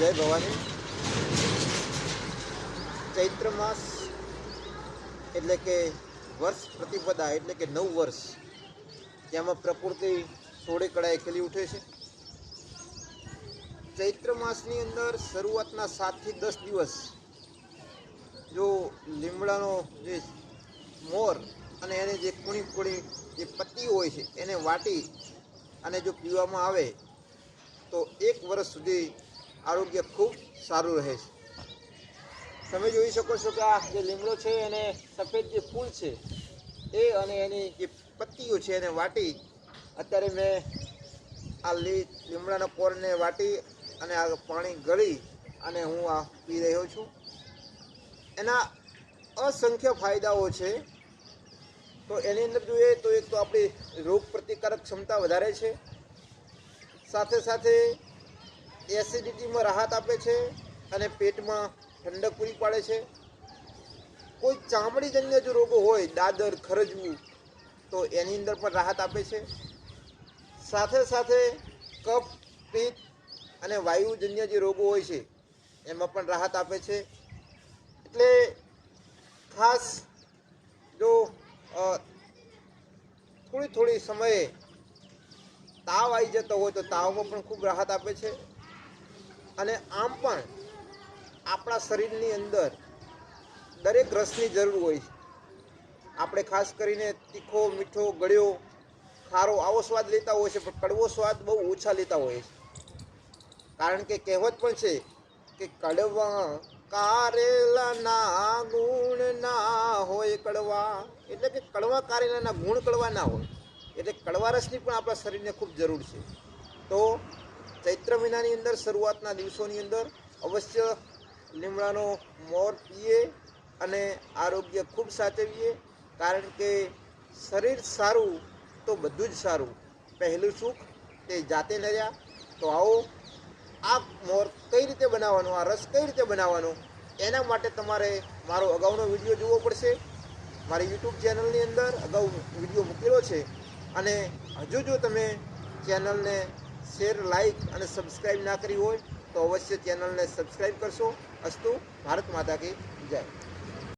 જય ભવાની. ચૈત્ર માસ એટલે કે વર્ષ પ્રતિપદા એટલે કે નવ વર્ષ. જેમાં પ્રકૃતિ સોળે કળાએ ખીલી ઉઠે છે. ચૈત્ર માસની અંદર શરૂઆતના સાતથી દસ દિવસ જો લીમડાનો જે મોર અને એને જે કુણી કુણી જે પત્તી હોય છે એને વાટી અને જો પીવામાં આવે તો એક વર્ષ સુધી આરોગ્ય ખૂબ સારું રહે છે. તમે જોઈ શકો છો કે આ જે લીમડો છે એને સફેદ જે ફૂલ છે, એ અને એની જે પત્તીઓ છે એને વાટી અત્યારે મેં આ લી, લીમડાના પોરને વાટી અને આ પાણી ગળી અને હું આ પી રહ્યો છું. એના અસંખ્ય ફાયદાઓ છે. તો એની અંદર જોઈએ તો એક તો આપણી રોગ પ્રતિકારક ક્ષમતા વધારે છે. સાથે સાથે એસિડિટીમાં રાહત આપે છે અને પેટમાં ઠંડક પૂરી પાડે છે. કોઈ ચામડીજન્ય જો રોગો હોય, દાદર ખરજવું તો એની અંદર પણ રાહત આપે છે. સાથે સાથે કફ પિત્ત અને વાયુજન્ય જે રોગો હોય છે, એમાં પણ રાહત આપે છે. એટલે ખાસ જો થોડી થોડી સમયે તાવ આવી જતો હોય તો તાવમાં પણ ખૂબ રાહત આપે છે. અને આમ પણ આપણા શરીરની અંદર દરેક રસની જરૂર હોય છે. આપણે ખાસ કરીને તીખો, મીઠો, ગળ્યો, ખારો આવો સ્વાદ લેતા હોય છે, પણ કડવો સ્વાદ બહુ ઓછા લેતા હોય છે. કારણ કે કહેવત પણ છે કે કડવા કારેલાના ગુણ ના હોય કડવા. એટલે કે કડવા કારેલાના ગુણ કડવા ના હોય. એટલે કડવા રસની પણ આપણા શરીરને ખૂબ જરૂર છે. તો ચૈત્ર મહિનાની અંદર, શરૂઆતના દિવસોની અંદર અવશ્ય લીમડાનો મોર પીએ અને આરોગ્ય ખૂબ સાચવીએ. કારણ કે શરીર સારું તો બધું જ સારું. પહેલું સુખ તે જાતે રહ્યા તો આવો, આ મોર કઈ રીતે બનાવવાનો, આ રસ કઈ રીતે બનાવવાનો, એના માટે તમારે મારો અગાઉનો વીડિયો જોવો પડશે. મારી યુટ્યુબ ચેનલની અંદર અગાઉ વીડિયો મૂકેલો છે. અને હજુ જો તમે ચેનલને શેર લાઇક અને સબસ્ક્રાઈબ ના કરી હોય તો અવશ્ય ચેનલને સબસ્ક્રાઈબ કરશો. અસ્તુ, ભારત માતા કી જય.